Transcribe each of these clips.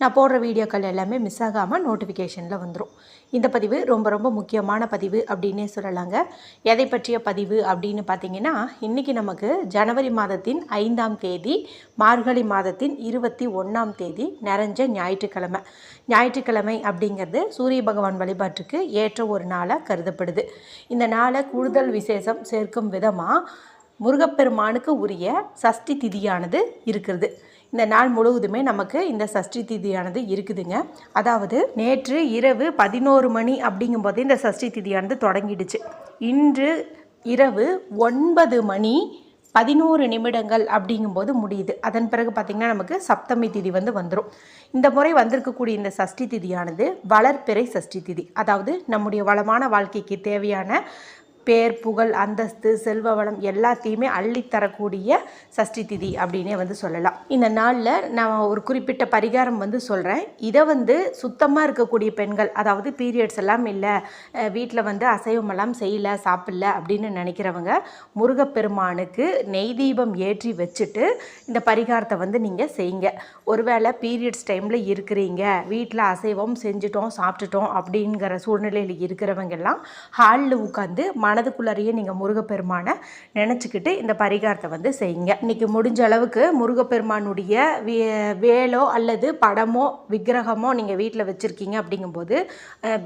நான் போடுற வீடியோக்கள் எல்லாமே மிஸ் ஆகாமல் நோட்டிஃபிகேஷனில் வந்துடும் இந்த பதிவு ரொம்ப ரொம்ப முக்கியமான பதிவு அப்படின்னே சொல்லலாங்க. எதை பற்றிய பதிவு அப்படின்னு பார்த்தீங்கன்னா இன்றைக்கி நமக்கு ஜனவரி மாதத்தின் ஐந்தாம் தேதி மார்கழி மாதத்தின் இருபத்தி ஒன்றாம் தேதி நிறைஞ்ச ஞாயிற்றுக்கிழமை. ஞாயிற்றுக்கிழமை அப்படிங்கிறது சூரிய பகவான் வழிபாட்டுக்கு ஏற்ற ஒரு நாளாக கருதப்படுது. இந்த நாளை கூடுதல் விசேஷம் சேர்க்கும் விதமாக முருகப்பெருமானுக்கு உரிய சஷ்டி திதியானது இருக்கிறது. இந்த நாள் முழுவதுமே நமக்கு இந்த சஷ்டி திதியானது இருக்குதுங்க. அதாவது நேற்று இரவு பதினோரு மணி அப்படிங்கும்போது இந்த சஷ்டி திதியானது தொடங்கிடுச்சு. இன்று இரவு ஒன்பது மணி பதினோரு நிமிடங்கள் அப்படிங்கும்போது முடியுது. அதன் பிறகு பார்த்திங்கன்னா நமக்கு சப்தமி திதி வந்து வந்துடும் இந்த முறை வந்திருக்கக்கூடிய இந்த சஷ்டி திதியானது வளர்ப்பிறை சஷ்டி திதி. அதாவது நம்முடைய வளமான வாழ்க்கைக்கு தேவையான பேர் புகழ் அந்தஸ்து செல்வ வளம் எல்லாத்தையுமே அள்ளித்தரக்கூடிய சஷ்டி திதி அப்படின்னே வந்து சொல்லலாம். இந்த நாளில் நான் ஒரு குறிப்பிட்ட பரிகாரம் வந்து சொல்கிறேன் இதை வந்து சுத்தமாக இருக்கக்கூடிய பெண்கள் அதாவது பீரியட்ஸ் எல்லாம் இல்லை வீட்டில் வந்து அசைவமெல்லாம் செய்யல சாப்பிடல அப்படின்னு நினைக்கிறவங்க முருகப்பெருமானுக்கு நெய் தீபம் ஏற்றி வச்சுட்டு இந்த பரிகாரத்தை வந்து நீங்கள் செய்யுங்க. ஒருவேளை பீரியட்ஸ் டைமில் இருக்கிறீங்க வீட்டில் அசைவம் செஞ்சுட்டோம் சாப்பிட்டுட்டோம் அப்படிங்கிற சூழ்நிலையில் இருக்கிறவங்க எல்லாம் ஹாலில் உட்காந்து மனதுக்குள்ளாரையே நீங்கள் முருகப்பெருமானை நினச்சிக்கிட்டு இந்த பரிகாரத்தை வந்து செய்யுங்க. இன்றைக்கி முடிஞ்ச அளவுக்கு முருகப்பெருமானுடைய வே வேலோ அல்லது படமோ விக்கிரகமோ நீங்கள் வீட்டில் வச்சுருக்கீங்க அப்படிங்கும்போது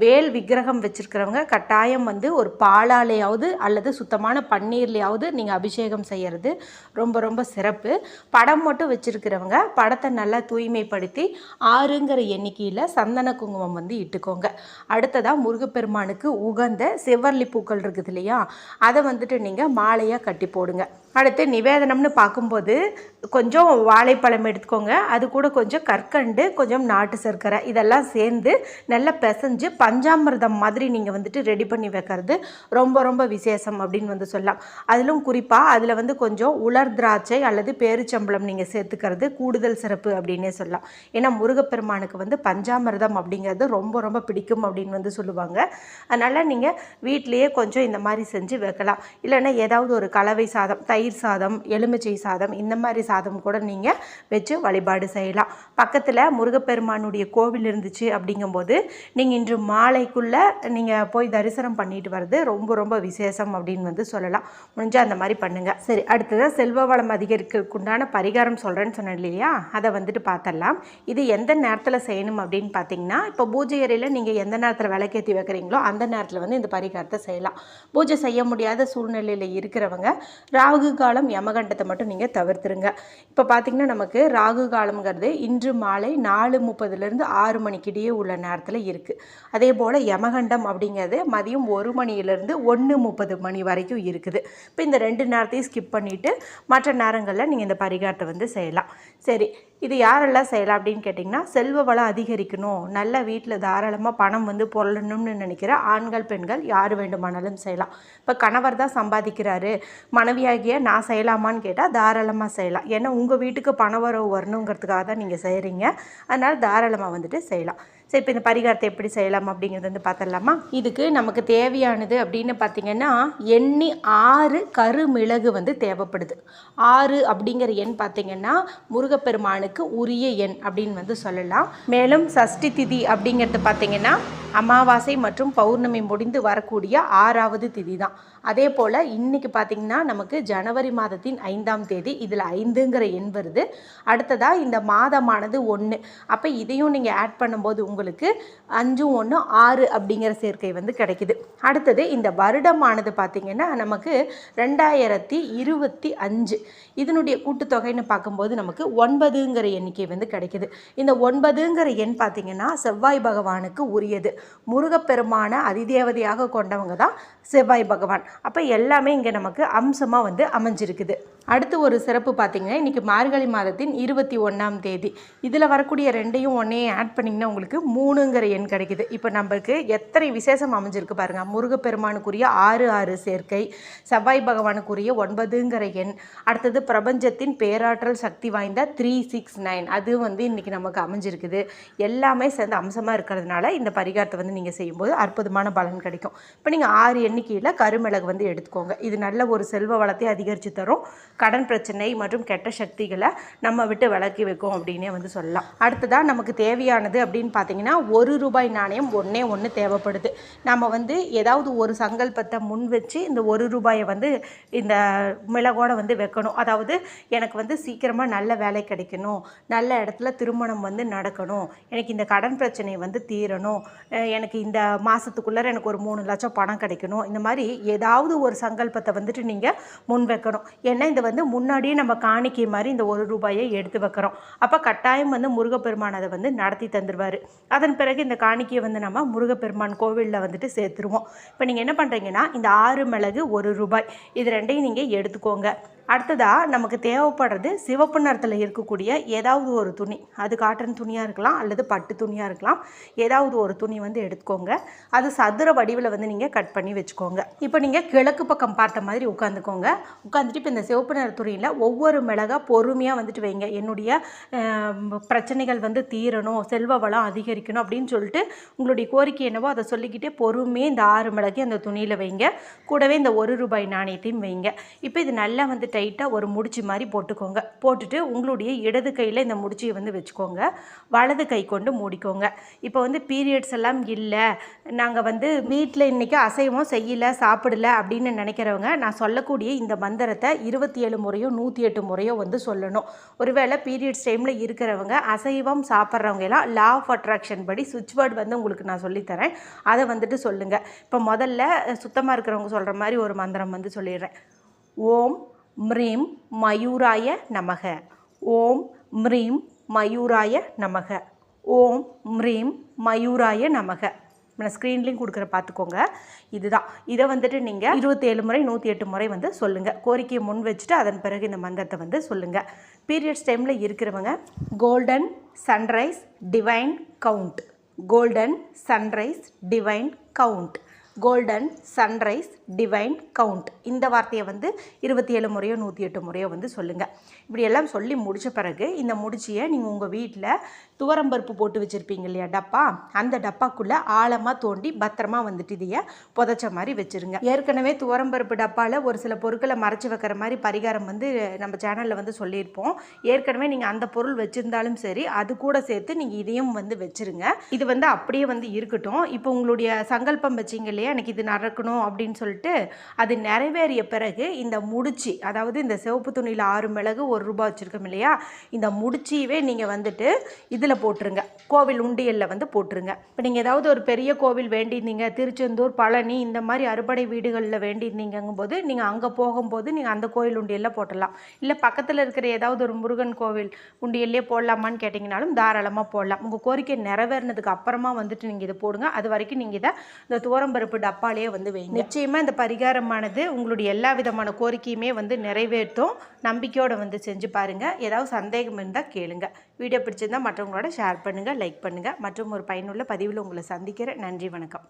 வேல் விக்கிரகம் வச்சுருக்கிறவங்க கட்டாயம் வந்து ஒரு பாலாலேயாவது அல்லது சுத்தமான பன்னீர்லையாவது நீங்கள் அபிஷேகம் செய்கிறது ரொம்ப ரொம்ப சிறப்பு. படம் மட்டும் வச்சுருக்கிறவங்க படத்தை நல்லா தூய்மைப்படுத்தி ஆறுங்கிற எண்ணிக்கையில் சந்தன குங்குமம் வந்து இட்டுக்கோங்க. அடுத்ததாக முருகப்பெருமானுக்கு உகந்த செவ்வரளி பூக்கள் இருக்குது இல்லையா? அதை வந்துட்டு நீங்கள் மாலையாக கட்டி போடுங்க. அடுத்து நிவேதனம்னு பார்க்கும்போது கொஞ்சம் வாழைப்பழம் எடுத்துக்கோங்க. அது கூட கொஞ்சம் கற்கண்டு கொஞ்சம் நாட்டு சர்க்கரை இதெல்லாம் சேர்ந்து நல்லா பிசைஞ்சு பஞ்சாமிர்தம் மாதிரி நீங்கள் வந்துட்டு ரெடி பண்ணி வைக்கிறது ரொம்ப ரொம்ப விசேஷம் அப்படின்னு வந்து சொல்லலாம். அதிலும் குறிப்பாக அதில் வந்து கொஞ்சம் உலர் திராட்சை அல்லது பேரிச்சம்பளம் நீங்கள் சேர்த்துக்கிறது கூடுதல் சிறப்பு அப்படின்னே சொல்லலாம். ஏன்னா முருகப்பெருமானுக்கு வந்து பஞ்சாமிர்தம் அப்படிங்கிறது ரொம்ப ரொம்ப பிடிக்கும் அப்படின்னு வந்து சொல்லுவாங்க. அதனால் நீங்கள் வீட்டிலையே கொஞ்சம் இந்த மாதிரி செஞ்சு வைக்கலாம். இல்லைன்னா ஏதாவது ஒரு கலவை சாதம் தயிர் சாதம் எலுமிச்சை சாதம் இந்த மாதிரி சாதம் கூட நீங்கள் வச்சு வழிபாடு செய்யலாம். பக்கத்தில் முருகப்பெருமானுடைய கோவில் இருந்துச்சு அப்படிங்கும்போது நீங்கள் இன்று மாலைக்குள்ளே நீங்கள் போய் தரிசனம் பண்ணிட்டு வர்றது ரொம்ப ரொம்ப விசேஷம் அப்படின்னு வந்து சொல்லலாம். முடிஞ்சால் அந்த மாதிரி பண்ணுங்கள் சரி அடுத்ததாக செல்வ வளம் அதிகரிக்கிறதுக்குண்டான பரிகாரம் சொல்கிறேன்னு சொன்னேன் இல்லையா? அதை வந்துட்டு பார்த்தரலாம் இது எந்த நேரத்தில் செய்யணும் அப்படின்னு பார்த்தீங்கன்னா இப்போ பூஜை அறையில் நீங்கள் எந்த நேரத்தில் விளக்கேற்றி வைக்கிறீங்களோ அந்த நேரத்தில் வந்து இந்த பரிகாரத்தை செய்யலாம். பூஜை செய்ய முடியாத சூழ்நிலையில் இருக்கிறவங்க ராகு ராகு காலம் யமகண்டத்தை மட்டும் நீங்கள் தவிர்த்துருங்க. இப்போ பார்த்தீங்கன்னா நமக்கு ராகு காலம்ங்கிறது இன்று மாலை நாலு முப்பதுலேருந்து ஆறு மணிக்கிடையே உள்ள நேரத்தில் இருக்குது அதே போல் யமகண்டம் அப்படிங்கிறது மதியம் ஒரு மணியிலேருந்து ஒன்று முப்பது மணி வரைக்கும் இருக்குது. இப்போ இந்த ரெண்டு நேரத்தையும் ஸ்கிப் பண்ணிவிட்டு மற்ற நேரங்களில் நீங்கள் இந்த பரிகாரத்தை வந்து செய்யலாம். சரி இது யாரெல்லாம் செய்யலாம் அப்படின்னு கேட்டிங்கன்னா செல்வ வளம் அதிகரிக்கணும். நல்ல வீட்டில் தாராளமாக பணம் வந்து பொருளணும்னு நினைக்கிற ஆண்கள் பெண்கள் யார் வேண்டுமானாலும் செய்யலாம். இப்போ கணவர் தான் சம்பாதிக்கிறாரு. மனைவியாகிய நான் செய்யலாமான்னு கேட்டால் தாராளமாக செய்யலாம். ஏன்னா உங்கள் வீட்டுக்கு பண வரவு வரணுங்கிறதுக்காக தான் நீங்கள் செய்கிறீங்க அதனால் தாராளமாக வந்துட்டு செய்யலாம். சரி இப்போ இந்த பரிகாரத்தை எப்படி செய்யலாம் அப்படிங்கிறது வந்து பார்த்துடலாமா இதுக்கு நமக்கு தேவையானது அப்படின்னு பார்த்தீங்கன்னா எண்ணி ஆறு கருமிளகு வந்து தேவைப்படுது. ஆறு அப்படிங்கிற எண் பார்த்திங்கன்னா முருகப்பெருமானுக்கு உரிய எண் அப்படின்னு வந்து சொல்லலாம். மேலும் சஷ்டி திதி அப்படிங்கிறது பார்த்தீங்கன்னா அமாவாசை மற்றும் பௌர்ணமி முடிந்து வரக்கூடிய ஆறாவது திதி தான் அதே போல் இன்றைக்கி பார்த்திங்கன்னா நமக்கு ஜனவரி மாதத்தின் ஐந்தாம் தேதி இதில் ஐந்துங்கிற எண் வருது. அடுத்ததாக இந்த மாதமானது ஒன்று அப்போ இதையும் நீங்கள் ஆட் பண்ணும்போது உங்களுக்கு அஞ்சும் ஒன்று ஆறு அப்படிங்கிற சேர்க்கை வந்து கிடைக்குது. அடுத்தது இந்த வருடமானது பார்த்திங்கன்னா நமக்கு ரெண்டாயிரத்தி இருபத்தி அஞ்சு. இதனுடைய கூட்டுத்தொகைன்னு பார்க்கும்போது நமக்கு ஒன்பதுங்கிற எண்ணிக்கை வந்து கிடைக்குது. இந்த ஒன்பதுங்கிற எண் பார்த்திங்கன்னா செவ்வாய் பகவானுக்கு உரியது. முருகப்பெருமான அதிதேவதையாக கொண்டவங்க தான் செவ்வாய் பகவான். அப்போ எல்லாமே இங்கே நமக்கு அம்சமாக வந்து அமைஞ்சிருக்குது. அடுத்து ஒரு சிறப்பு பார்த்தீங்கன்னா இன்றைக்கி மார்கழி மாதத்தின் இருபத்தி ஒன்றாம் தேதி. இதில் வரக்கூடிய ரெண்டையும் ஒன்றையும் ஆட் பண்ணிங்கன்னா உங்களுக்கு மூணுங்கிற எண் கிடைக்குது. இப்போ நம்மளுக்கு எத்தனை விசேஷம் அமைஞ்சிருக்கு பாருங்கள் முருகப்பெருமானுக்குரிய ஆறு ஆறு சேர்க்கை செவ்வாய் பகவானுக்குரிய ஒன்பதுங்கிற எண் அடுத்தது பிரபஞ்சத்தின் பேராற்றல் சக்தி வாய்ந்த த்ரீ சிக்ஸ் நைன் அது வந்து இன்றைக்கி நமக்கு அமைஞ்சிருக்குது. எல்லாமே சேர்ந்து அம்சமாக இருக்கிறதுனால இந்த பரிகாரத்தை வந்து நீங்கள் செய்யும்போது அற்புதமான பலன் கிடைக்கும். இப்போ நீங்கள் ஆறு எண்ணிக்கையில் கருமிளகு வந்து எடுத்துக்கோங்க. இது நல்ல ஒரு செல்வ வளத்தை அதிகரித்து தரும். கடன் பிரச்சனை மற்றும் கெட்ட சக்திகளை நம்ம விட்டு விலக்கி வைக்கும் அப்படின்னே வந்து சொல்லலாம். அடுத்ததாக நமக்கு தேவையானது அப்படின்னு பார்த்தீங்கன்னா ஒரு ரூபாய் நாணயம் ஒன்றே ஒன்று தேவைப்படுது. நம்ம வந்து ஏதாவது ஒரு சங்கல்பத்தை முன் வச்சு இந்த ஒரு ரூபாயை வந்து இந்த மிளகோட வந்து வைக்கணும். அதாவது எனக்கு வந்து சீக்கிரமாக நல்ல வேலை கிடைக்கணும். நல்ல இடத்துல திருமணம் வந்து நடக்கணும். எனக்கு இந்த கடன் பிரச்சனை வந்து தீரணும். எனக்கு இந்த மாதத்துக்குள்ளே எனக்கு ஒரு மூணு லட்சம் பணம் கிடைக்கணும். இந்த மாதிரி ஏதாவது ஒரு சங்கல்பத்தை வந்துட்டு நீங்கள் முன் வைக்கணும். ஏன்னா இந்த வந்து முன்னாடியே நம்ம காணிக்கை மாதிரி இந்த ஒரு ரூபாயை எடுத்து வைக்கிறோம். அப்போ கட்டாயம் வந்து முருகப்பெருமான் அதை வந்து நடத்தி தந்துடுவார் அதன் பிறகு இந்த காணிக்கையை வந்து நம்ம முருகப்பெருமான் கோவிலில் வந்துட்டு சேர்த்துருவோம். இப்போ நீங்கள் என்ன பண்ணுறீங்கன்னா இந்த ஆறு மிளகு ஒரு ரூபாய். இது ரெண்டையும் நீங்கள் எடுத்துக்கோங்க. அடுத்ததாக நமக்கு தேவைப்படுறது சிவப்பு நிறத்தில் இருக்கக்கூடிய ஏதாவது ஒரு துணி. அது காட்டன் துணியாக இருக்கலாம் அல்லது பட்டு துணியாக இருக்கலாம். ஏதாவது ஒரு துணி வந்து எடுத்துக்கோங்க. அது சதுர வடிவில் வந்து நீங்கள் கட் பண்ணி வச்சுக்கோங்க. இப்போ நீங்கள் கிழக்கு பக்கம் பார்த்த மாதிரி உட்காந்துக்கோங்க. உட்காந்துட்டு இப்போ இந்த சிவப்பு நிற துணியில் ஒவ்வொரு மிளகா பொறுமையாக வந்துட்டு வைங்க. என்னுடைய பிரச்சனைகள் வந்து தீரணும் செல்வ வளம் அதிகரிக்கணும் அப்படின்னு சொல்லிட்டு உங்களுடைய கோரிக்கை என்னவோ அதை சொல்லிக்கிட்டே பொறுமையாக இந்த ஆறு மிளகு அந்த துணியில் வைங்க. கூடவே இந்த ஒரு ரூபாய் நாணயத்தையும் வைங்க. இப்போ இது நல்லா வந்துட்டு ஸ்ட்ரைட்டாக ஒரு முடிச்சு மாதிரி போட்டுக்கோங்க. போட்டுட்டு உங்களுடைய இடது கையில் இந்த முடிச்சியை வந்து வச்சுக்கோங்க. வலது கை கொண்டு மூடிக்கோங்க. இப்போ வந்து பீரியட்ஸ் எல்லாம் இல்லை. நாங்கள் வந்து வீட்டில் இன்றைக்கி அசைவம் செய்யல சாப்பிடல அப்படின்னு நினைக்கிறவங்க நான் சொல்லக்கூடிய இந்த மந்திரத்தை இருபத்தி ஏழு முறையோ நூற்றி எட்டு முறையோ வந்து சொல்லணும். ஒருவேளை பீரியட்ஸ் டைமில் இருக்கிறவங்க அசைவம் சாப்பிட்றவங்க எல்லாம் லா ஆஃப் அட்ராக்ஷன் படி சுவிட்ச் வேர்டு வந்து உங்களுக்கு நான் சொல்லித்தரேன். அதை வந்துட்டு சொல்லுங்கள் இப்போ முதல்ல சுத்தமாக இருக்கிறவங்க சொல்கிற மாதிரி ஒரு மந்திரம் வந்து சொல்லிடுறேன். ஓம் ம்ரீம் மயூராய நமக. ஓம் ம்ரீம் மயூராய நமக. ஓம் ம்ரீம் மயூராய நமக. நான் ஸ்க்ரீன்லேயும் கொடுக்குற பார்த்துக்கோங்க. இதுதான். இதை வந்துட்டு நீங்கள் இருபத்தேழு முறை நூற்றி எட்டு முறை வந்து சொல்லுங்கள் கோரிக்கையை முன் வச்சுட்டு அதன் பிறகு இந்த மந்திரத்தை வந்து சொல்லுங்கள் பீரியட்ஸ் டைமில் இருக்கிறவங்க golden sunrise divine count golden sunrise divine count golden sunrise divine count இந்த வார்த்தையை வந்து இருபத்தி ஏழு முறையோ நூற்றி எட்டு முறையோ வந்து சொல்லுங்கள் இப்படியெல்லாம் சொல்லி முடித்த பிறகு இந்த முடிச்சியை நீங்கள் உங்கள் வீட்டில் துவரம்பருப்பு போட்டு வச்சுருப்பீங்க இல்லையா டப்பா? அந்த டப்பாக்குள்ளே ஆழமாக தோண்டி பத்திரமா வந்துட்டு இதையை புதைச்ச மாதிரி வச்சுருங்க. ஏற்கனவே துவரம்பருப்பு டப்பாவில் ஒரு சில பொருட்களை மறைச்சி வைக்கிற மாதிரி பரிகாரம் வந்து நம்ம சேனலில் வந்து சொல்லியிருப்போம். ஏற்கனவே நீங்கள் அந்த பொருள் வச்சுருந்தாலும் சரி அது கூட சேர்த்து நீங்கள் இதையும் வந்து வச்சுருங்க. இது வந்து அப்படியே வந்து இருக்கட்டும். இப்போ உங்களுடைய சங்கல்பம் வச்சிங்க இல்லையா எனக்கு இது நடக்கணும் அப்படின்னு சொல்லிட்டு அது நிறைவேறிய பிறகு இந்த முடிச்சு அதாவது இந்த சிவப்பு துணியில் ஆறு மிளகு ஒரு ரூபாய் வச்சுருக்கோம் இல்லையா? இந்த முடிச்சியவே நீங்கள் வந்துட்டு இதில் போட்டுருங்க. கோவில் உண்டியலில் வந்து போட்டுருங்க. இப்போ நீங்கள் ஏதாவது ஒரு பெரிய கோவில் வேண்டியிருந்தீங்க திருச்செந்தூர் பழனி இந்த மாதிரி அறுபடை வீடுகளில் வேண்டியிருந்தீங்கும்போது நீங்கள் அங்கே போகும்போது நீங்கள் அந்த கோவில் உண்டியலில் போட்டுடலாம். இல்லை பக்கத்தில் இருக்கிற ஏதாவது ஒரு முருகன் கோவில் உண்டியல்லே போடலாமான்னு கேட்டிங்கனாலும் தாராளமாக போடலாம். உங்கள் கோரிக்கை நிறைவேறினதுக்கு அப்புறமா வந்துட்டு நீங்கள் இதை போடுங்க. அது வரைக்கும் நீங்கள் இதை இந்த துவரம்பருப்பு டப்பாலேயே வந்து வைங்க. நிச்சயமாக இந்த பரிகாரமானது உங்களுடைய எல்லா விதமான கோரிக்கையுமே வந்து நிறைவேற்றும். நம்பிக்கையோடு வந்து செஞ்சு பாருங்கள் ஏதாவது சந்தேகம் இருந்தால் கேளுங்க. வீடியோ பிடிச்சிருந்தால் மற்றவங்களோட ஷேர் பண்ணுங்கள் லைக் பண்ணுங்கள் மற்றும் ஒரு பயனுள்ள பதிவில் உங்களை சந்திக்கிறேன். நன்றி வணக்கம்.